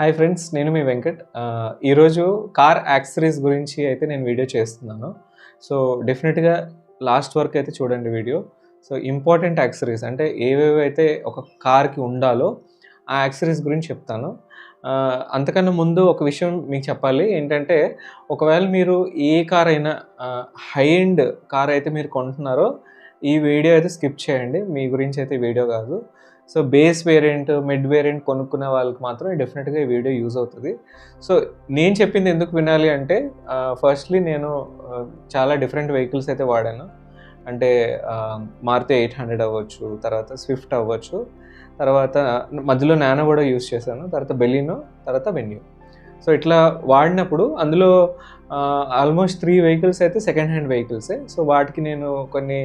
Hi friends నేను మీ వెంకట్. ఈరోజు car accessories గురించి అయితే నేను వీడియో చేస్తున్నాను. సో డెఫినెట్గా లాస్ట్ వరకు అయితే చూడండి వీడియో. సో ఇంపార్టెంట్ యాక్సరీస్ అంటే ఏవేవి అయితే ఒక కార్కి ఉండాలో ఆ యాక్సరీస్ గురించి చెప్తాను. అంతకన్నా ముందు ఒక విషయం మీకు చెప్పాలి. ఏంటంటే ఒకవేళ మీరు ఏ కార్ అయినా హై ఎండ్ కార్ అయితే మీరు కొంటున్నారో ఈ వీడియో అయితే స్కిప్ చేయండి. మీ గురించి అయితే వీడియో కాదు. So base variant mid variant కొనుక్కునే వాళ్ళకి మాత్రం డెఫినెట్గా ఈ వీడియో యూజ్ అవుతుంది. సో నేను చెప్పింది ఎందుకు వినాలి అంటే ఫస్ట్లీ నేను చాలా డిఫరెంట్ వెహికల్స్ అయితే వాడాను. అంటే మారుతి ఎయిట్ హండ్రెడ్ అవ్వచ్చు తర్వాత స్విఫ్ట్ అవ్వచ్చు తర్వాత మధ్యలో నానో కూడా యూస్ చేశాను తర్వాత బెలినో తర్వాత వెన్యూ సో ఇట్లా వాడినప్పుడు అందులో ఆల్మోస్ట్ త్రీ వెహికల్స్ అయితే సెకండ్ హ్యాండ్ వెహికల్సే సో వాటికి నేను కొన్ని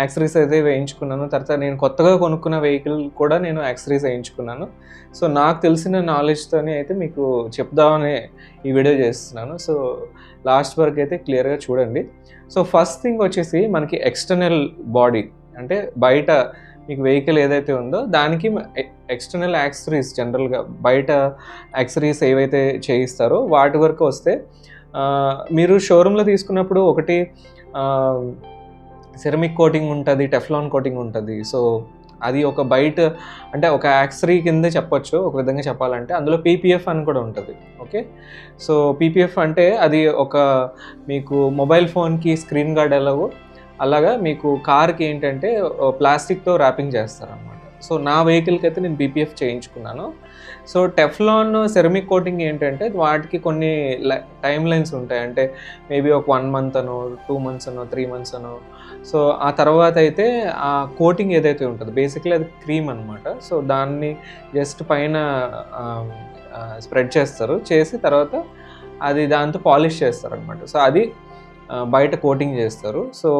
యాక్సరీస్ అయితే వేయించుకున్నాను. తర్వాత నేను కొత్తగా కొనుక్కున్న వెహికల్ కూడా నేను యాక్సరీస్ వేయించుకున్నాను. సో నాకు తెలిసిన నాలెడ్జ్తోనే అయితే మీకు చెప్దామని ఈ వీడియో చేస్తున్నాను. సో లాస్ట్ వరకు అయితే క్లియర్గా చూడండి. సో ఫస్ట్ థింగ్ వచ్చేసి మనకి ఎక్స్టర్నల్ బాడీ అంటే బయట మీకు వెహికల్ ఏదైతే ఉందో దానికి ఎక్స్టర్నల్ యాక్సరీస్ జనరల్గా బయట యాక్సరీస్ ఏవైతే చేయిస్తారో వాటి వరకు వస్తే మీరు షోరూంలో తీసుకున్నప్పుడు ఒకటి సెరమిక్ కోటింగ్ ఉంటుంది టెఫ్లాన్ కోటింగ్ ఉంటుంది. సో అది ఒక బయట అంటే ఒక యాక్సరీ కింద చెప్పొచ్చు ఒక విధంగా చెప్పాలంటే. అందులో పీపీఎఫ్ అని కూడా ఉంటుంది ఓకే సో పీపీఎఫ్ అంటే అది ఒక మీకు మొబైల్ ఫోన్కి స్క్రీన్ గార్డ్ ఎలాగో అలాగా మీకు కార్కి ఏంటంటే ప్లాస్టిక్తో ర్యాపింగ్ చేస్తారనమాట సో నా వెహికల్కి అయితే నేను పీపీఎఫ్ చేయించుకున్నాను. సో టెఫ్లాన్ సెరమిక్ కోటింగ్ ఏంటంటే వాటికి కొన్ని టైం లైన్స్ ఉంటాయి. అంటే మేబీ ఒక వన్ మంత్ అనో టూ మంత్స్ అనో త్రీ మంత్స్ అనో. సో ఆ తర్వాత అయితే ఆ కోటింగ్ ఏదైతే ఉంటుందో బేసిక్లీ అది క్రీమ్ అనమాట సో దాన్ని జస్ట్ పైన స్ప్రెడ్ చేస్తారు. చేసి తర్వాత అది దాంతో పాలిష్ చేస్తారు అనమాట సో అది బయట కోటింగ్ చేస్తారు. సో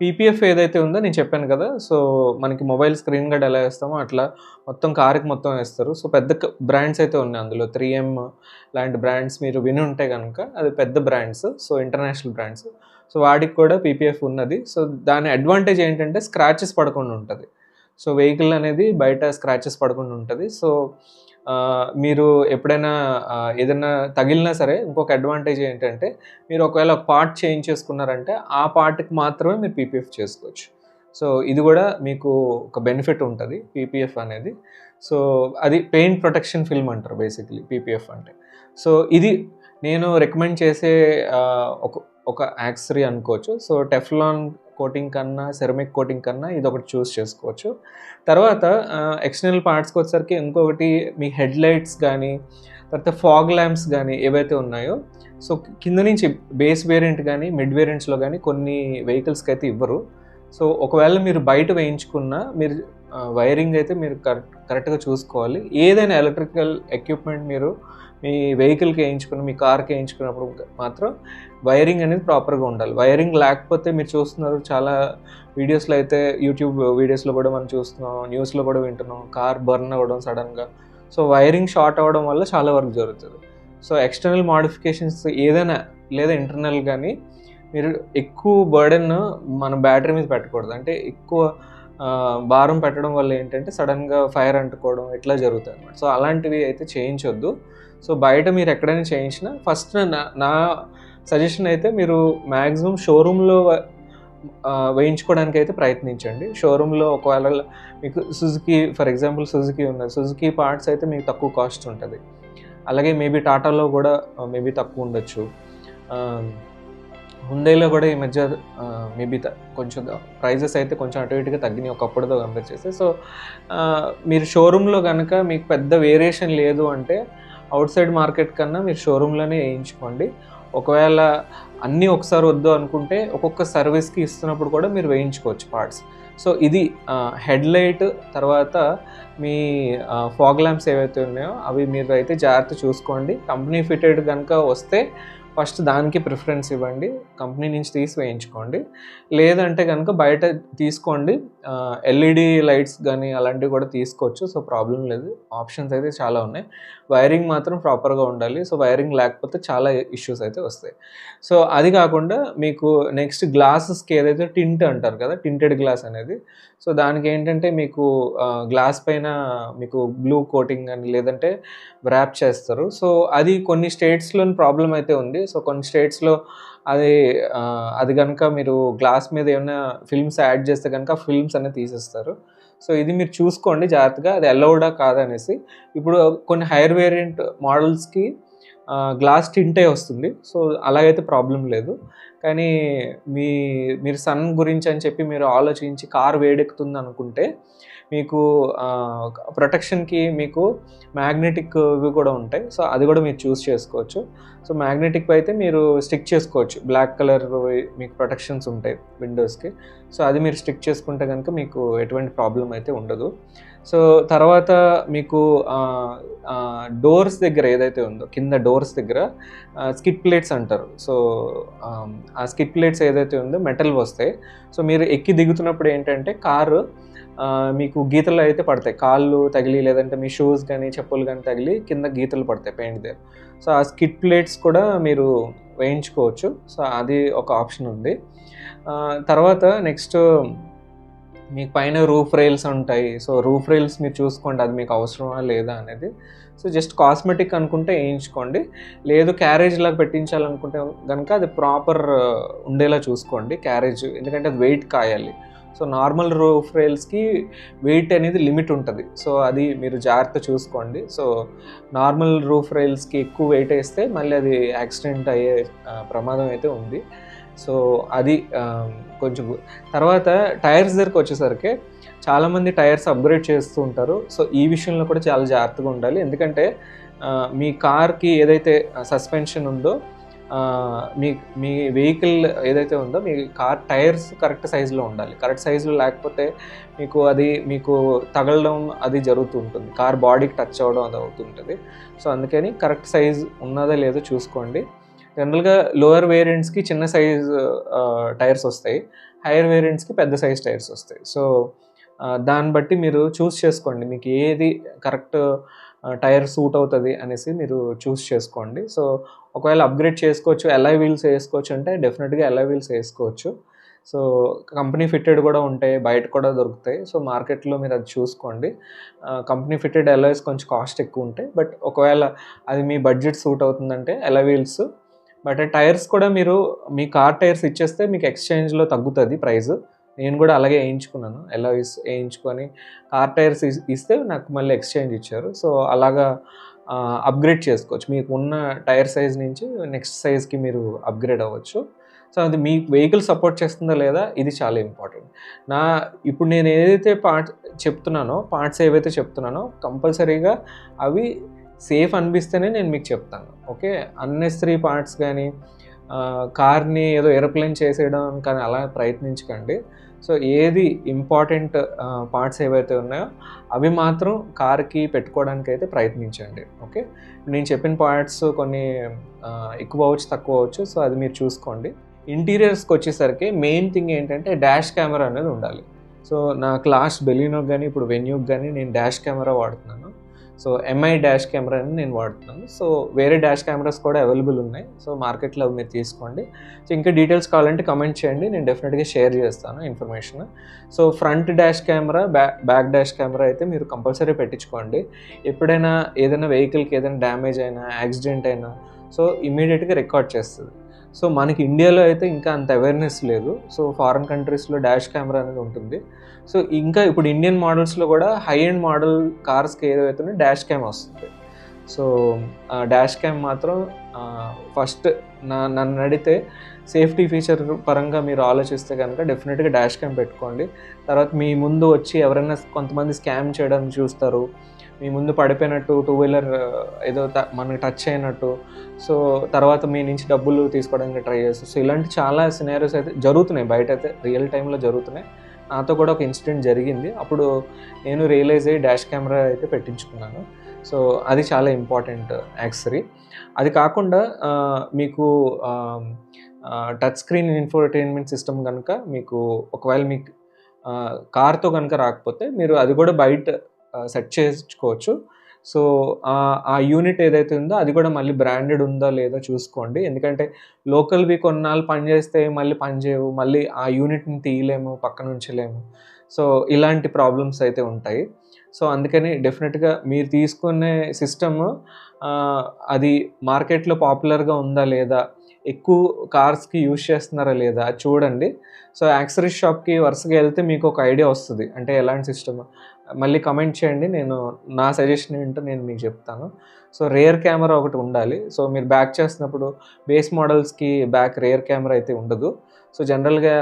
పీపీఎఫ్ ఏదైతే ఉందో నేను చెప్పాను కదా సో మనకి మొబైల్ స్క్రీన్ గార్డ్ ఎలా వేస్తామో అట్లా మొత్తం కార్కి మొత్తం వేస్తారు. సో పెద్ద బ్రాండ్స్ అయితే ఉన్నాయి అందులో. త్రీ ఎం లాంటి బ్రాండ్స్ మీరు విని ఉంటే కనుక అది పెద్ద brands so international brands. So వాడికి కూడా పీపీఎఫ్ ఉన్నది. సో దాని అడ్వాంటేజ్ ఏంటంటే స్క్రాచెస్ పడకుండా ఉంటుంది. సో వెహికల్ అనేది బయట స్క్రాచెస్ పడకుండా ఉంటుంది. సో మీరు ఎప్పుడైనా ఏదైనా తగిలినా సరే ఇంకొక అడ్వాంటేజ్ ఏంటంటే మీరు ఒకవేళ ఒక పార్ట్ చేంజ్ చేసుకున్నారంటే ఆ పార్ట్కి మాత్రమే మీరు పీపీఎఫ్ చేసుకోవచ్చు. సో ఇది కూడా మీకు ఒక బెనిఫిట్ ఉంటుంది పీపీఎఫ్ అనేది. సో అది పెయింట్ ప్రొటెక్షన్ ఫిల్మ్ అంటారు బేసిక్లీ పీపీఎఫ్ అంటే. సో ఇది నేను రికమెండ్ చేసే ఒక ఒక యాక్సరీ అనుకోవచ్చు. సో టెఫ్లాన్ కోటింగ్ కన్నా సెరమిక్ కోటింగ్ కన్నా ఇది ఒకటి చూస్ చేసుకోవచ్చు. తర్వాత ఎక్స్టర్నల్ పార్ట్స్కి వచ్చేసరికి ఇంకొకటి మీ హెడ్ లైట్స్ కానీ తర్వాత ఫాగ్ ల్యాంప్స్ కానీ ఏవైతే ఉన్నాయో సో కింద నుంచి బేస్ వేరియంట్ కానీ మిడ్ వేరియంట్స్లో కానీ కొన్ని వెహికల్స్కి అయితే ఇవ్వరు. సో ఒకవేళ మీరు బయట వేయించుకున్న మీరు వైరింగ్ అయితే మీరు కరెక్ట్ కరెక్ట్గా చూసుకోవాలి. ఏదైనా ఎలక్ట్రికల్ ఎక్విప్మెంట్ మీరు మీ వెహికల్కి వేయించుకున్న మీ కార్కి వేయించుకున్నప్పుడు మాత్రం వైరింగ్ అనేది ప్రాపర్గా ఉండాలి. వైరింగ్ లేకపోతే మీరు చూస్తున్నారు చాలా వీడియోస్లో అయితే యూట్యూబ్ వీడియోస్లో కూడా మనం చూస్తున్నాం న్యూస్లో కూడా వింటున్నాం కార్ బర్న్ అవ్వడం సడన్గా. సో వైరింగ్ షార్ట్ అవ్వడం వల్ల చాలా వరకు జరుగుతుంది. సో ఎక్స్టర్నల్ మాడిఫికేషన్స్ ఏదైనా లేదా ఇంటర్నల్ కానీ మీరు ఎక్కువ బర్డెన్ మన బ్యాటరీ మీద పెట్టకూడదు. అంటే ఎక్కువ భారం పెట్టడం వల్ల ఏంటంటే సడన్గా ఫైర్ అంటుకోవడం ఇట్లా జరుగుతుంది అనమాట సో అలాంటివి అయితే చేయించొద్దు. సో బయట మీరు ఎక్కడైనా చేయించినా ఫస్ట్ నా నా సజెషన్ అయితే మీరు మ్యాక్సిమం షోరూంలో వేయించుకోవడానికి అయితే ప్రయత్నించండి. షోరూంలో ఒకవేళ మీకు సుజుకి ఫర్ ఎగ్జాంపుల్ సుజుకి ఉన్నది సుజుకి పార్ట్స్ అయితే మీకు తక్కువ కాస్ట్ ఉంటుంది. అలాగే మేబీ టాటాలో కూడా మేబీ తక్కువ ఉండొచ్చు. హుండైలో కూడా ఈ మధ్య మేబీ కొంచెం ప్రైజెస్ అయితే కొంచెం అటు ఇటుగా తగ్గినాయి ఒకప్పుడుతో కంపేర్ చేస్తే. సో మీరు షోరూంలో కనుక మీకు పెద్ద వేరియేషన్ లేదు అంటే అవుట్ సైడ్ మార్కెట్ కన్నా మీరు షోరూంలోనే వేయించుకోండి. ఒకవేళ అన్నీ ఒకసారి వద్దు అనుకుంటే ఒక్కొక్క సర్వీస్కి ఇస్తున్నప్పుడు కూడా మీరు వేయించుకోవచ్చు పార్ట్స్ సో ఇది హెడ్ లైట్ తర్వాత మీ ఫాగ్ ల్యాంప్స్ ఏవైతే ఉన్నాయో అవి మీరు అయితే జాగ్రత్త చూసుకోండి. కంపెనీ ఫిటెడ్ కనుక వస్తే ఫస్ట్ దానికి ప్రిఫరెన్స్ ఇవ్వండి. కంపెనీ నుంచి తీసి వేయించుకోండి. లేదంటే కనుక బయట తీసుకోండి. ఎల్ఈడి లైట్స్ కానీ అలాంటివి కూడా తీసుకోవచ్చు. సో ప్రాబ్లం లేదు. ఆప్షన్స్ అయితే చాలా ఉన్నాయి. వైరింగ్ మాత్రం ప్రాపర్గా ఉండాలి. సో వైరింగ్ లేకపోతే చాలా ఇష్యూస్ అయితే వస్తాయి. సో అది కాకుండా మీకు నెక్స్ట్ గ్లాసెస్కి ఏదైతే టింట్ అంటారు కదా టింటెడ్ గ్లాస్ అనేది సో దానికి ఏంటంటే మీకు గ్లాస్ పైన మీకు బ్లూ కోటింగ్ అని లేదంటే వ్రాప్ చేస్తారు. సో అది కొన్ని స్టేట్స్లోని ప్రాబ్లం అయితే ఉంది. సో కొన్ని స్టేట్స్లో అది అది కనుక మీరు గ్లాస్ మీద ఏమైనా ఫిల్మ్స్ యాడ్ చేస్తే కనుక ఫిల్మ్స్ అనేది తీసేస్తారు. సో ఇది మీరు చూసుకోండి జాగ్రత్తగా అది అలౌడా కాదనేసి. ఇప్పుడు కొన్ని హైర్ వేరియంట్ మోడల్స్కి గ్లాస్ టింటే వస్తుంది. సో అలాగైతే ప్రాబ్లం లేదు. కానీ మీ మీరు సన్ గురించి అని చెప్పి మీరు ఆలోచించి కార్ వేడెక్కుతుంది అనుకుంటే మీకు ప్రొటెక్షన్కి మీకు మ్యాగ్నెటిక్ ఇవి కూడా ఉంటాయి. సో అది కూడా మీరు చూస్ చేసుకోవచ్చు. సో మ్యాగ్నెటిక్ అయితే మీరు స్టిక్ చేసుకోవచ్చు. బ్లాక్ కలర్ మీకు ప్రొటెక్షన్స్ ఉంటాయి విండోస్కి సో అది మీరు స్టిక్ చేసుకుంటే కనుక మీకు ఎటువంటి ప్రాబ్లం అయితే ఉండదు. సో తర్వాత మీకు డోర్స్ దగ్గర ఏదైతే ఉందో కింద డోర్స్ దగ్గర స్కిట్ ప్లేట్స్ అంటారు. సో ఆ స్కిట్ ప్లేట్స్ ఏదైతే ఉందో మెటల్ వస్తాయి. సో మీరు ఎక్కి దిగుతున్నప్పుడు ఏంటంటే కారు మీకు గీతలు అయితే పడతాయి. కాళ్ళు తగిలి లేదంటే మీ షూస్ కానీ చెప్పులు కానీ తగిలి కింద గీతలు పడతాయి పెయింట్ దగ్గర సో ఆ స్కిట్ ప్లేట్స్ కూడా మీరు వేయించుకోవచ్చు. సో అది ఒక ఆప్షన్ ఉంది. తర్వాత నెక్స్ట్ మీకు పైన రూఫ్ రైల్స్ ఉంటాయి. సో రూఫ్ రైల్స్ మీరు చూసుకోండి అది మీకు అవసరమా లేదా అనేది. సో జస్ట్ కాస్మెటిక్ అనుకుంటే వేయించుకోండి. లేదు క్యారేజ్ లాగా పెట్టించాలనుకుంటే కనుక అది ప్రాపర్ ఉండేలా చూసుకోండి. క్యారేజ్ ఎందుకంటే అది వెయిట్ కాయాలి. సో నార్మల్ రూఫ్ రైల్స్కి వెయిట్ అనేది లిమిట్ ఉంటుంది. సో అది మీరు జాగ్రత్త చూసుకోండి. సో నార్మల్ రూఫ్ రైల్స్కి ఎక్కువ వెయిట్ వేస్తే మళ్ళీ అది యాక్సిడెంట్ అయ్యే ప్రమాదం అయితే ఉంది. సో అది కొంచెం తర్వాత టైర్స్ దగ్గరకు వచ్చేసరికి చాలామంది టైర్స్ అప్గ్రేడ్ చేస్తూ ఉంటారు. సో ఈ విషయంలో కూడా చాలా జాగ్రత్తగా ఉండాలి. ఎందుకంటే మీ కార్కి ఏదైతే సస్పెన్షన్ ఉందో మీ మీ వెహికల్ ఏదైతే ఉందో మీ కార్ టైర్స్ కరెక్ట్ సైజులో ఉండాలి. కరెక్ట్ సైజులో లేకపోతే మీకు అది మీకు తగలడం అది జరుగుతూ ఉంటుంది. కార్ బాడీకి టచ్ అవ్వడం అది అవుతుంటుంది సో అందుకని కరెక్ట్ సైజ్ ఉన్నదో లేదో చూసుకోండి. జనరల్గా లోయర్ వేరియంట్స్కి చిన్న సైజ్ టైర్స్ వస్తాయి. హైయర్ వేరియంట్స్కి పెద్ద సైజ్ టైర్స్ వస్తాయి. సో దాన్ని బట్టి మీరు చూస్ చేసుకోండి. మీకు ఏది కరెక్ట్ టైర్ సూట్ అవుతుంది అనేసి మీరు చూస్ చేసుకోండి. సో ఒకవేళ అప్గ్రేడ్ చేసుకోవచ్చు ఎల్ఐ వీల్స్ వేసుకోవచ్చు అంటే డెఫినెట్గా ఎల్ఐ వీల్స్ వేసుకోవచ్చు. సో కంపెనీ ఫిట్టెడ్ కూడా ఉంటాయి బయట కూడా దొరుకుతాయి. సో మార్కెట్లో మీరు అది చూసుకోండి. కంపెనీ ఫిట్టెడ్ ఎల్ఐస్ కొంచెం కాస్ట్ ఎక్కువ ఉంటాయి. బట్ ఒకవేళ అది మీ బడ్జెట్ సూట్ అవుతుందంటే ఎలవీల్స్ బట్ టైర్స్ కూడా మీరు మీ కార్ టైర్స్ ఇచ్చేస్తే మీకు ఎక్స్చేంజ్లో తగ్గుతుంది ప్రైస్ నేను కూడా అలాగే వేయించుకున్నాను. ఎలవీస్ వేయించుకొని కార్ టైర్స్ ఇస్తే నాకు మళ్ళీ ఎక్స్చేంజ్ ఇచ్చారు. సో అలాగా అప్గ్రేడ్ చేసుకోవచ్చు. మీకు ఉన్న టైర్ సైజ్ నుంచి నెక్స్ట్ సైజ్కి మీరు అప్గ్రేడ్ అవ్వచ్చు. సో అది మీ వెహికల్ సపోర్ట్ చేస్తుందా లేదా ఇది చాలా ఇంపార్టెంట్ నా ఇప్పుడు నేను ఏదైతే పార్ట్ చెప్తున్నానో పార్ట్స్ ఏవైతే చెప్తున్నానో కంపల్సరీగా అవి సేఫ్ అనిపిస్తేనే నేను మీకు చెప్తాను. ఓకే? అన్నెసరీ పార్ట్స్ కానీ కార్ని ఏదో ఏరోప్లేన్ చేసేయడం కానీ అలా ప్రయత్నించకండి. సో ఏది ఇంపార్టెంట్ పార్ట్స్ ఏవైతే ఉన్నాయో అవి మాత్రం కార్కి పెట్టుకోవడానికి అయితే ప్రయత్నించండి. ఓకే? నేను చెప్పిన పార్ట్స్ కొన్ని ఎక్కువ అవచ్చు తక్కువ అవచ్చు సో అది మీరు చూసుకోండి. ఇంటీరియర్స్కి వచ్చేసరికి మెయిన్ థింగ్ ఏంటంటే డాష్ కెమెరా అనేది ఉండాలి. సో నా క్లాస్ బెలినోకి కానీ ఇప్పుడు వెన్యూకి కానీ నేను డాష్ కెమెరా వాడుతున్నాను. సో ఎంఐ డాష్ కెమెరాని నేను వాడుతున్నాను. సో వేరే డాష్ కెమెరాస్ కూడా అవైలబుల్ ఉన్నాయి. సో మార్కెట్లో అవి మీరు తీసుకోండి. సో ఇంకా డీటెయిల్స్ కావాలంటే కమెంట్ చేయండి. నేను డెఫినెట్గా షేర్ చేస్తాను information so front dash camera బ్యా బ్యాక్ డాష్ కెమెరా అయితే మీరు కంపల్సరీ పెట్టించుకోండి. ఎప్పుడైనా ఏదైనా వెహికల్కి ఏదైనా డ్యామేజ్ అయినా యాక్సిడెంట్ అయినా సో ఇమీడియట్గా రికార్డ్ చేస్తుంది. సో మనకి ఇండియాలో అయితే ఇంకా అంత అవేర్నెస్ లేదు. సో ఫారిన్ కంట్రీస్లో డాష్ కెమెరా అనేది ఉంటుంది. సో ఇంకా ఇప్పుడు ఇండియన్ మోడల్స్లో కూడా హై ఎండ్ మోడల్ కార్స్కి ఏదైతే డాష్ క్యామ్ వస్తుంది. సో డాష్ క్యామ్ మాత్రం ఫస్ట్ నా నన్ను అడిగితే సేఫ్టీ ఫీచర్ పరంగా మీరు ఆలోచిస్తే కనుక డెఫినెట్గా డాష్ క్యామ్ పెట్టుకోండి. తర్వాత మీ ముందు వచ్చి ఎవరైనా కొంతమంది స్కామ్ చేయడం చూస్తారు. మీ ముందు పడిపోయినట్టు టూ వీలర్ ఏదో మనకి టచ్ అయినట్టు. సో తర్వాత మీ నుంచి డబ్బులు తీసుకోవడానికి ట్రై చేస్తారు. సో ఇలాంటి చాలా సినారియోస్ అయితే జరుగుతున్నాయి బయట అయితే రియల్ టైంలో జరుగుతున్నాయి. నాతో కూడా ఒక ఇన్సిడెంట్ జరిగింది. అప్పుడు నేను రియలైజ్ అయ్యి డాష్ కెమెరా అయితే పెట్టించుకున్నాను. సో అది చాలా ఇంపార్టెంట్ యాక్సరీ. అది కాకుండా మీకు టచ్ స్క్రీన్ ఇన్ఫర్టైన్మెంట్ సిస్టమ్ కనుక మీకు ఒకవేళ మీకు కార్తో కనుక రాకపోతే మీరు అది కూడా బయట సెట్ చేసుకోవచ్చు సో ఆ యూనిట్ ఏదైతే ఉందో అది కూడా మళ్ళీ బ్రాండెడ్ ఉందా లేదా చూసుకోండి. ఎందుకంటే లోకల్వి కొన్నాళ్ళు పనిచేస్తే మళ్ళీ పనిచేయవు మళ్ళీ ఆ యూనిట్ని తీయలేము పక్కన ఉంచలేము. సో ఇలాంటి ప్రాబ్లమ్స్ అయితే ఉంటాయి. సో అందుకని డెఫినెట్గా మీరు తీసుకునే సిస్టమ్ అది మార్కెట్లో పాపులర్గా ఉందా లేదా ఎక్కువ కార్స్కి యూజ్ చేస్తున్నారా లేదా అది చూడండి. సో యాక్సరీస్ షాప్కి వరుసగా వెళ్తే మీకు ఒక ఐడియా వస్తుంది. అంటే ఎలాంటి సిస్టమ్ మళ్ళీ కమెంట్ చేయండి. నేను నా సజెషన్ ఏంటో నేను మీకు చెప్తాను. సో రేర్ కెమెరా ఒకటి ఉండాలి. సో మీరు బ్యాక్ చేస్తున్నప్పుడు బేస్ మోడల్స్కి బ్యాక్ రేర్ కెమెరా అయితే ఉండదు. సో జనరల్గా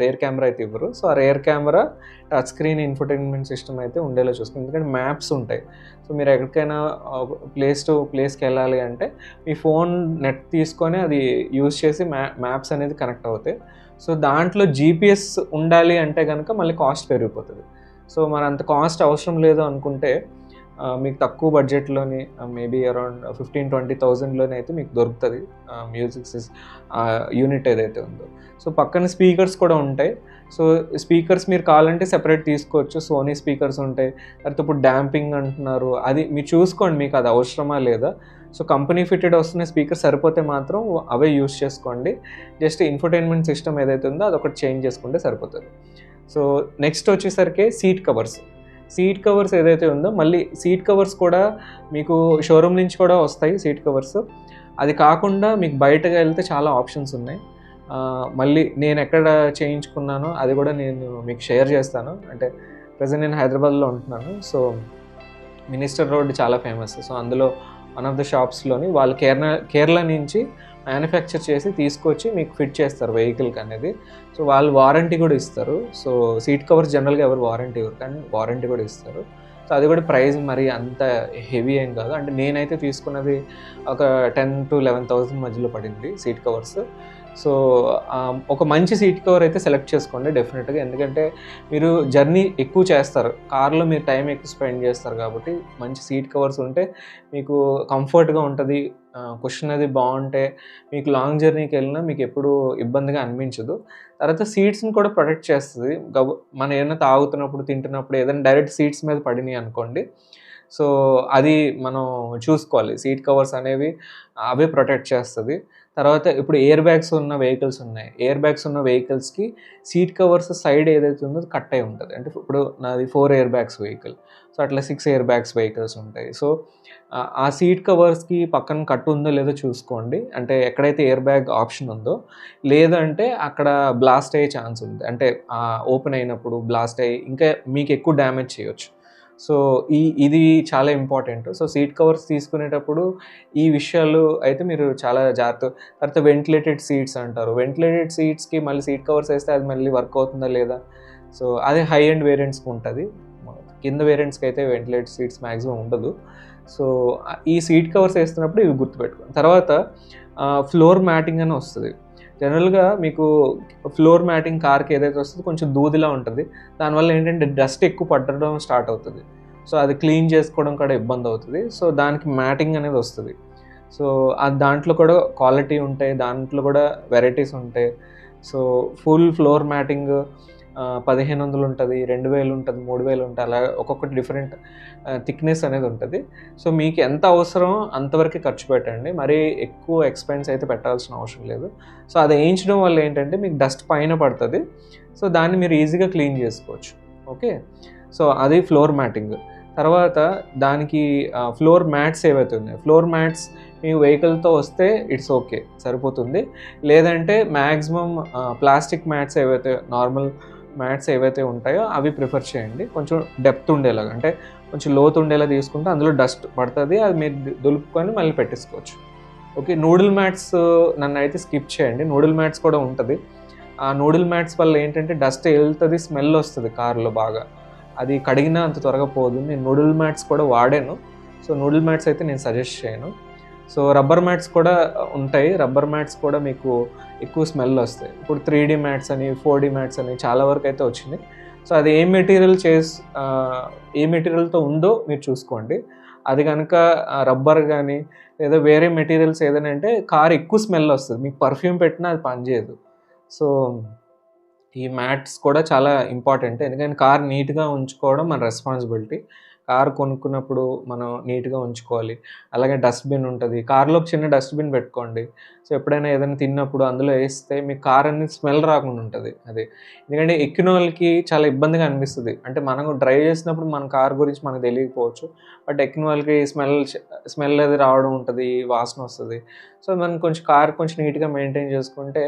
రేర్ కెమెరా అయితే ఇవ్వరు. సో ఆ rear camera touch screen infotainment system అయితే ఉండేలా చూసుకుంది ఎందుకంటే మ్యాప్స్ ఉంటాయి. సో మీరు ఎక్కడికైనా ప్లేస్ టు ప్లేస్కి వెళ్ళాలి అంటే మీ ఫోన్ నెట్ తీసుకొని అది యూజ్ చేసి మ్యా మ్యాప్స్ అనేది కనెక్ట్ అవుతాయి. సో దాంట్లో జీపీఎస్ ఉండాలి అంటే కనుక మళ్ళీ కాస్ట్ పెరిగిపోతుంది. సో మరి అంత కాస్ట్ అవసరం లేదు అనుకుంటే మీకు తక్కువ బడ్జెట్లోని మేబీ అరౌండ్ ఫిఫ్టీన్ ట్వంటీ థౌజండ్లోనే అయితే మీకు దొరుకుతుంది మ్యూజిక్ యూనిట్ ఏదైతే ఉందో. సో పక్కన స్పీకర్స్ కూడా ఉంటాయి. సో స్పీకర్స్ మీరు కావాలంటే సెపరేట్ తీసుకోవచ్చు. సోనీ స్పీకర్స్ ఉంటాయి. లేకపోతే ఇప్పుడు డ్యాంపింగ్ అంటున్నారు. అది మీరు చూసుకోండి మీకు అది అవసరమా లేదా. సో కంపెనీ ఫిటెడ్ వస్తున్న స్పీకర్ సరిపోతే మాత్రం అవే యూస్ చేసుకోండి. జస్ట్ ఇన్ఫర్టైన్మెంట్ సిస్టమ్ ఏదైతే ఉందో అది ఒకటి చేంజ్ చేసుకుంటే సరిపోతుంది. సో నెక్స్ట్ వచ్చేసరికి సీట్ కవర్స్. సీట్ కవర్స్ ఏదైతే ఉందో మళ్ళీ సీట్ కవర్స్ కూడా మీకు షోరూమ్ నుంచి కూడా వస్తాయి సీట్ కవర్స్. అది కాకుండా మీకు బయటకు వెళ్తే చాలా ఆప్షన్స్ ఉన్నాయి. మళ్ళీ నేను ఎక్కడ చేయించుకున్నానో అది కూడా నేను మీకు షేర్ చేస్తాను. అంటే ప్రజెంట్ నేను హైదరాబాద్లో ఉంటున్నాను. సో మినిస్టర్ రోడ్ చాలా ఫేమస్. సో అందులో వన్ ఆఫ్ ద షాప్స్లోని వాళ్ళు కేరళ కేరళ నుంచి మ్యానుఫ్యాక్చర్ చేసి తీసుకొచ్చి మీకు ఫిట్ చేస్తారు వెహికల్కి అనేది. సో వాళ్ళు వారంటీ కూడా ఇస్తారు. సో సీట్ కవర్స్ జనరల్గా ఎవరు వారంటీ ఇవ్వరు కానీ వారంటీ కూడా ఇస్తారు. సో అది కూడా ప్రైస్ మరి అంత హెవీ ఏం కాదు. అంటే నేనైతే తీసుకున్నది ఒక టెన్ టు లెవెన్ థౌసండ్ మధ్యలో పడింది సీట్ కవర్స్ సో ఒక మంచి సీట్ కవర్ అయితే సెలెక్ట్ చేసుకోండి డెఫినెట్గా ఎందుకంటే మీరు జర్నీ ఎక్కువ చేస్తారు. కార్లో మీరు టైం ఎక్కువ స్పెండ్ చేస్తారు కాబట్టి మంచి సీట్ కవర్స్ ఉంటే మీకు కంఫర్ట్గా ఉంటుంది. క్వశ్చన్ అది బాగుంటే మీకు లాంగ్ జర్నీకి వెళ్ళినా మీకు ఎప్పుడు ఇబ్బందిగా అనిపించదు. తర్వాత సీట్స్ని కూడా ప్రొటెక్ట్ చేస్తుంది. గబ మనం ఏదైనా తాగుతున్నప్పుడు తింటున్నప్పుడు ఏదైనా డైరెక్ట్ సీట్స్ మీద పడినాయి అనుకోండి. సో అది మనం చూసుకోవాలి. సీట్ కవర్స్ అనేవి అవే ప్రొటెక్ట్ చేస్తుంది. తర్వాత ఇప్పుడు ఎయిర్ బ్యాగ్స్ ఉన్న వెహికల్స్ ఉన్నాయి. ఎయిర్ బ్యాగ్స్ ఉన్న వెహికల్స్కి సీట్ కవర్స్ సైడ్ ఏదైతే ఉందో కట్ అయి ఉంటుంది. అంటే ఇప్పుడు నాది four air bags vehicle so అట్లా సిక్స్ ఎయిర్ బ్యాగ్స్ వెహికల్స్ ఉంటాయి. సో ఆ- సీట్ కవర్స్కి పక్కన కట్ ఉందో లేదో చూసుకోండి. అంటే ఎక్కడైతే ఎయిర్ బ్యాగ్ ఆప్షన్ ఉందో లేదంటే అక్కడ బ్లాస్ట్ అయ్యే ఛాన్స్ ఉంది. అంటే ఓపెన్ అయినప్పుడు బ్లాస్ట్ అయ్యి ఇంకా మీకు ఎక్కువ డ్యామేజ్ చేయొచ్చు. సో ఈ ఇది చాలా ఇంపార్టెంట్. సో సీట్ కవర్స్ తీసుకునేటప్పుడు ఈ విషయాలు అయితే మీరు చాలా జాగ్రత్త తర్వాత వెంటిలేటెడ్ సీట్స్ అంటారు. వెంటిలేటెడ్ సీట్స్కి మళ్ళీ సీట్ కవర్స్ వేస్తే అది మళ్ళీ వర్క్ అవుతుందా లేదా? సో అదే హై అండ్ వేరియంట్స్కి ఉంటుంది. కింద వేరియంట్స్కి అయితే వెంటిలేటెడ్ సీట్స్ మ్యాక్సిమం ఉండదు. సో ఈ సీట్ కవర్స్ వేస్తున్నప్పుడు ఇవి గుర్తుపెట్టుకోండి తర్వాత ఫ్లోర్ మ్యాటింగ్ అని వస్తుంది. జనరల్గా మీకు ఫ్లోర్ మ్యాటింగ్ కార్కి ఏదైతే వస్తుందో కొంచెం దూదిలా ఉంటుంది. దానివల్ల ఏంటంటే డస్ట్ ఎక్కువ పట్టడం స్టార్ట్ అవుతుంది. సో అది క్లీన్ చేసుకోవడం కూడా ఇబ్బంది అవుతుంది. సో దానికి మ్యాటింగ్ అనేది వస్తుంది. సో దాంట్లో కూడా క్వాలిటీ ఉంటాయి. దాంట్లో కూడా వెరైటీస్ ఉంటాయి. సో ఫుల్ ఫ్లోర్ మ్యాటింగ్ పదిహేను వందలు ఉంటుంది రెండు వేలు ఉంటుంది మూడు వేలు ఉంటుంది అలా ఒక్కొక్కటి డిఫరెంట్ థిక్నెస్ అనేది ఉంటుంది. సో మీకు ఎంత అవసరం అంతవరకు ఖర్చు పెట్టండి. మరీ ఎక్కువ ఎక్స్పెన్స్ అయితే పెట్టాల్సిన అవసరం లేదు. సో అది వేయించడం వల్ల ఏంటంటే మీకు డస్ట్ పైన పడుతుంది. సో దాన్ని మీరు ఈజీగా క్లీన్ చేసుకోవచ్చు. ఓకే? సో అది ఫ్లోర్ మ్యాటింగ్. తర్వాత దానికి ఫ్లోర్ మ్యాట్స్ ఏవైతే ఉన్నాయో ఫ్లోర్ మ్యాట్స్ మీ వెహికల్తో వస్తే ఇట్స్ ఓకే సరిపోతుంది. లేదంటే మ్యాక్సిమం ప్లాస్టిక్ మ్యాట్స్ ఏవైతే నార్మల్ మ్యాట్స్ ఏవైతే ఉంటాయో అవి ప్రిఫర్ చేయండి. కొంచెం డెప్త్ ఉండేలాగా అంటే కొంచెం లోతు ఉండేలా తీసుకుంటే అందులో డస్ట్ పడుతుంది అది మీరు దులుపుకొని మళ్ళీ పెట్టేసుకోవచ్చు. ఓకే నూడిల్ మ్యాట్స్ నన్ను అయితే స్కిప్ చేయండి. నూడిల్ మ్యాట్స్ కూడా ఉంటుంది. ఆ నూడిల్ మ్యాట్స్ వల్ల ఏంటంటే డస్ట్ వెళ్తుంది స్మెల్ వస్తుంది కారులో బాగా. అది కడిగినా అంత త్వరగా పోదు. నేను నూడిల్ మ్యాట్స్ కూడా వాడాను. సో నూడిల్ మ్యాట్స్ అయితే నేను సజెస్ట్ చేయను. సో రబ్బర్ మ్యాట్స్ కూడా ఉంటాయి. రబ్బర్ మ్యాట్స్ కూడా మీకు ఎక్కువ స్మెల్ వస్తాయి. ఇప్పుడు త్రీ డీ మ్యాట్స్ అని ఫోర్ డీ మ్యాట్స్ అని చాలా వరకు అయితే వచ్చింది. సో అది ఏ మెటీరియల్ చేసి ఏ మెటీరియల్తో ఉందో మీరు చూసుకోండి. అది కనుక రబ్బర్ కానీ లేదా వేరే మెటీరియల్స్ ఏదైనా అంటే కార్ ఎక్కువ స్మెల్ వస్తుంది. మీకు పర్ఫ్యూమ్ పెట్టినా అది పనిచేయదు సో ఈ మ్యాట్స్ కూడా చాలా ఇంపార్టెంట్. ఎందుకంటే కార్ నీట్గా ఉంచుకోవడం మన రెస్పాన్సిబిలిటీ. కార్ కొనుక్కున్నప్పుడు మనం నీట్గా ఉంచుకోవాలి. అలాగే డస్ట్బిన్ ఉంటుంది. కార్లో ఒక చిన్న డస్ట్బిన్ పెట్టుకోండి. సో ఎప్పుడైనా ఏదైనా తిన్నప్పుడు అందులో వేస్తే మీ కార్ అనేది స్మెల్ రాకుండా ఉంటుంది. అది ఎందుకంటే ఎక్కిన వాళ్ళకి చాలా ఇబ్బందిగా అనిపిస్తుంది. అంటే మనం డ్రైవ్ చేసినప్పుడు మన కార్ గురించి మనకు తెలియకపోవచ్చు. బట్ ఎక్కిన వాళ్ళకి స్మెల్ స్మెల్ అది రావడం ఉంటుంది వాసన వస్తుంది. సో మనం కొంచెం కార్ కొంచెం నీట్గా మెయింటైన్ చేసుకుంటే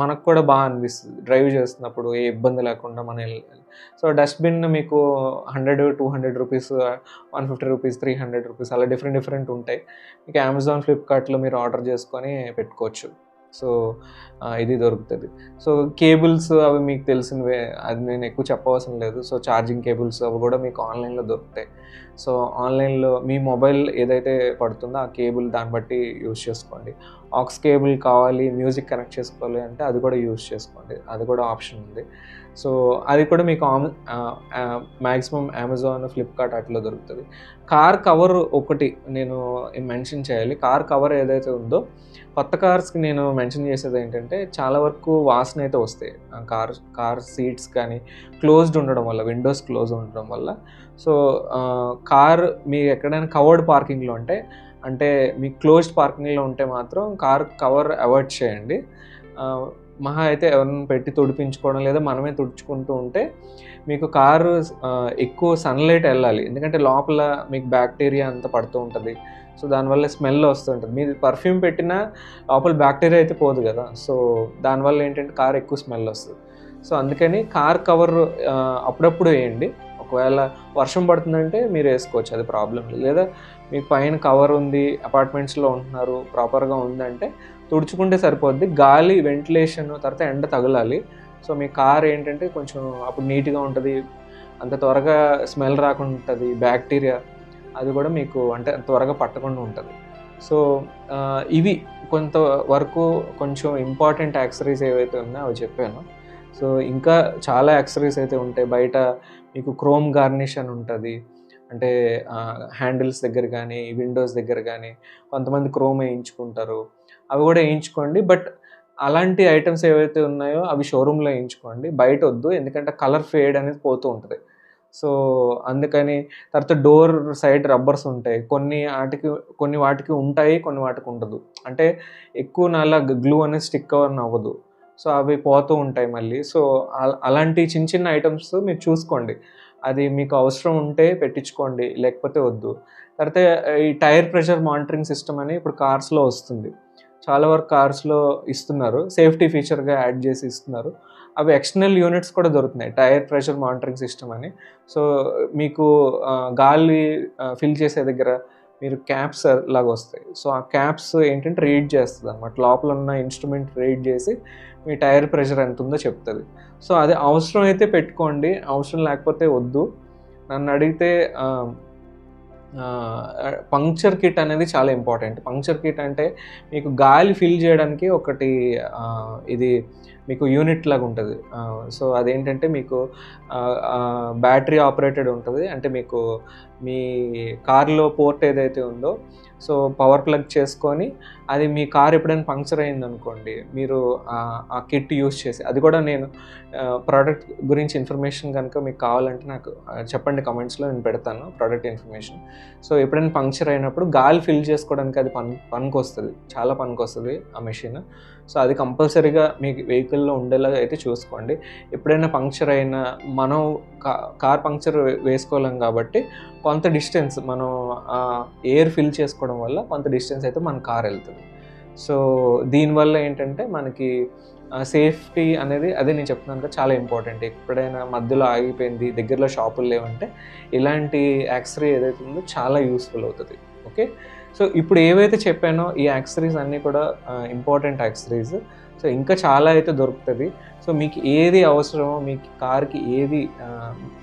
మనకు కూడా బాగా అనిపిస్తుంది. డ్రైవ్ చేస్తున్నప్పుడు ఏ ఇబ్బంది లేకుండా మనం వెళ్ళాలి సో డస్ట్బిన్ మీకు hundred two hundred rupees one fifty rupees three hundred rupees అలా డిఫరెంట్ డిఫరెంట్ ఉంటాయి. మీకు అమెజాన్ ఫ్లిప్కార్ట్లో మీరు ఆర్డర్ చేసుకొని పెట్టుకోవచ్చు. సో ఇది దొరుకుతుంది. సో కేబుల్స్ అవి మీకు తెలిసినవే అది నేను ఎక్కువ చెప్పవసరం లేదు. సో ఛార్జింగ్ కేబుల్స్ అవి కూడా మీకు ఆన్లైన్లో దొరుకుతాయి. సో ఆన్లైన్లో మీ మొబైల్ ఏదైతే పడుతుందో ఆ కేబుల్ దాన్ని బట్టి యూస్ చేసుకోండి. ఆక్స్ కేబుల్ కావాలి మ్యూజిక్ కనెక్ట్ చేసుకోవాలి అంటే అది కూడా యూజ్ చేసుకోండి. అది కూడా ఆప్షన్ ఉంది. సో అది కూడా మీకు మ్యాక్సిమం అమెజాన్ ఫ్లిప్కార్ట్ అట్లా దొరుకుతుంది. కార్ కవర్ ఒకటి నేను మెన్షన్ చేయాలి. కార్ కవర్ ఏదైతే ఉందో కొత్త కార్స్కి నేను మెన్షన్ చేసేది ఏంటంటే చాలా వరకు వాసన అయితే వస్తాయి. కార్ కార్ సీట్స్ కానీ క్లోజ్డ్ ఉండడం వల్ల విండోస్ క్లోజ్ ఉండడం వల్ల. సో కార్ మీరు ఎక్కడైనా కవర్డ్ పార్కింగ్లో ఉంటే అంటే మీ క్లోజ్డ్ పార్కింగ్లో ఉంటే మాత్రం కార్ కవర్ అవాయిడ్ చేయండి. మహా అయితే ఎవరిని పెట్టి తుడిపించుకోవడం లేదా మనమే తుడుచుకుంటూ ఉంటే మీకు కారు ఎక్కువ సన్లైట్ వెళ్ళాలి. ఎందుకంటే లోపల మీకు బ్యాక్టీరియా అంతా పడుతూ ఉంటుంది. సో దానివల్ల స్మెల్ వస్తుంటుంది మీరు పర్ఫ్యూమ్ పెట్టినా లోపల బ్యాక్టీరియా అయితే పోదు కదా. సో దానివల్ల ఏంటంటే కార్ ఎక్కువ స్మెల్ వస్తుంది. సో అందుకని కార్ కవర్ అప్పుడప్పుడు వేయండి. ఒకవేళ వర్షం పడుతుందంటే మీరు వేసుకోవచ్చు అది ప్రాబ్లం లేదు. లేదా మీకు పైన కవర్ ఉంది అపార్ట్మెంట్స్లో ఉంటున్నారు ప్రాపర్గా ఉందంటే తుడుచుకుంటే సరిపోద్ది. గాలి వెంటిలేషన్ తర్వాత ఎండ తగలాలి. సో మీ కార్ ఏంటంటే కొంచెం అప్పుడు నీట్గా ఉంటుంది అంత త్వరగా స్మెల్ రాకుండా ఉంటుంది బ్యాక్టీరియా అది కూడా మీకు అంటే త్వరగా పట్టకుండా ఉంటుంది. సో ఇవి కొంత వరకు కొంచెం ఇంపార్టెంట్ యాక్సరీస్ ఏవైతే ఉన్నాయో అవి చెప్పాను. సో ఇంకా చాలా యాక్సరీస్ అయితే ఉంటాయి. బయట మీకు క్రోమ్ గార్నిష్ అని ఉంటుంది. అంటే హ్యాండిల్స్ దగ్గర కానీ విండోస్ దగ్గర కానీ కొంతమంది క్రోమ్ వేయించుకుంటారు అవి కూడా వేయించుకోండి బట్ అలాంటి ఐటమ్స్ ఏవైతే ఉన్నాయో అవి షోరూంలో వేయించుకోండి బయట వద్దు. ఎందుకంటే కలర్ ఫేడ్ అనేది పోతూ ఉంటుంది. సో అందుకని తర్వాత డోర్ సైడ్ రబ్బర్స్ ఉంటాయి. కొన్ని వాటికి కొన్ని వాటికి ఉంటాయి కొన్ని వాటికి ఉండదు. అంటే ఎక్కువ నాలా గ్లూ అనేది స్టిక్ అవ్వని అవ్వదు. సో అవి పోతూ ఉంటాయి మళ్ళీ. సో అలాంటి చిన్న చిన్న ఐటమ్స్ మీరు చూసుకోండి. అది మీకు అవసరం ఉంటే పెట్టించుకోండి లేకపోతే వద్దు. తర్వాత ఈ టైర్ ప్రెషర్ మానిటరింగ్ సిస్టమ్ అని ఇప్పుడు కార్స్లో వస్తుంది. చాలా వరకు కార్స్లో ఇస్తున్నారు. సేఫ్టీ ఫీచర్గా యాడ్ చేసి ఇస్తున్నారు. అవి ఎక్స్టర్నల్ యూనిట్స్ కూడా దొరుకుతున్నాయి టైర్ ప్రెషర్ మానిటరింగ్ సిస్టమ్ అని. సో మీకు గాలి ఫిల్ చేసే దగ్గర మీరు క్యాప్స్ లాగా వస్తాయి. సో ఆ క్యాప్స్ ఏంటంటే రీడ్ చేస్తుంది అనమాట లోపల ఉన్న ఇన్స్ట్రుమెంట్ రీడ్ చేసి మీ టైర్ ప్రెషర్ ఎంత ఉందో చెప్తుంది. సో అది అవసరం అయితే పెట్టుకోండి. అవసరం లేకపోతే వద్దు. నన్ను అడిగితే పంక్చర్ కిట్ అనేది చాలా ఇంపార్టెంట్. పంక్చర్ కిట్ అంటే మీకు గాలి ఫిల్ చేయడానికి ఒకటి ఇది మీకు యూనిట్ లాగా ఉంటుంది. సో అదేంటంటే మీకు బ్యాటరీ ఆపరేటెడ్ ఉంటుంది. అంటే మీకు మీ కార్లో పోర్ట్ ఏదైతే ఉందో సో పవర్ ప్లగ్ చేసుకొని అది మీ కార్ ఎప్పుడైనా పంక్చర్ అయింది అనుకోండి మీరు ఆ- కిట్ యూస్ చేసి అది కూడా నేను ప్రోడక్ట్ గురించి ఇన్ఫర్మేషన్ కనుక మీకు కావాలంటే నాకు చెప్పండి కమెంట్స్లో నేను పెడతాను ప్రోడక్ట్ ఇన్ఫర్మేషన్ సో ఎప్పుడైనా పంక్చర్ అయినప్పుడు గాలి ఫిల్ చేసుకోవడానికి అది పని పనికి వస్తుంది చాలా పనికి వస్తుంది ఆ మెషిన్ సో అది కంపల్సరీగా మీ వెహికల్లో ఉండేలాగా అయితే చూసుకోండి. ఎప్పుడైనా పంక్చర్ అయినా మనం కా- కార్ పంక్చర్ వే- వేసుకోలేం కాబట్టి కొంత డిస్టెన్స్ మనం ఎయిర్ ఫిల్ చేసుకోవడం వల్ల కొంత డిస్టెన్స్ అయితే మన కార్ వెళ్తుంది. సో దీనివల్ల ఏంటంటే మనకి సేఫ్టీ అనేది అదే నేను చెప్తున్నాను కదా చాలా ఇంపార్టెంట్. ఎప్పుడైనా మధ్యలో ఆగిపోయింది దగ్గరలో షాపులు లేవంటే ఇలాంటి యాక్సరీ ఏదైతే ఉందో చాలా యూస్ఫుల్ అవుతుంది. ఓకే? సో ఇప్పుడు ఏవైతే చెప్పానో ఈ యాక్సరీస్ అన్నీ కూడా ఇంపార్టెంట్ యాక్సరీస్. సో ఇంకా చాలా అయితే దొరుకుతుంది. సో మీకు ఏది అవసరమో మీకు కార్కి ఏది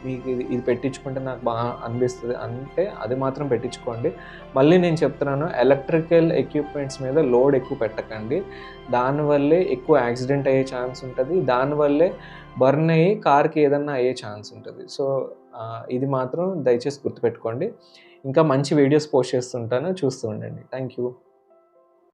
మీకు ఇది ఇది పెట్టించుకుంటే నాకు బాగా అనిపిస్తుంది అంటే అది మాత్రం పెట్టించుకోండి. మళ్ళీ నేను చెప్తున్నాను ఎలక్ట్రికల్ ఎక్విప్మెంట్స్ మీద లోడ్ ఎక్కువ పెట్టకండి. దానివల్లే ఎక్కువ యాక్సిడెంట్ అయ్యే ఛాన్స్ ఉంటుంది. దానివల్లే బర్న్ అయ్యి కార్కి ఏదన్నా అయ్యే ఛాన్స్ ఉంటుంది. సో ఇది మాత్రం దయచేసి గుర్తుపెట్టుకోండి. ఇంకా మంచి వీడియోస్ పోస్ట్ చేస్తుంటాను. చూస్తూ ఉండండి. Thank you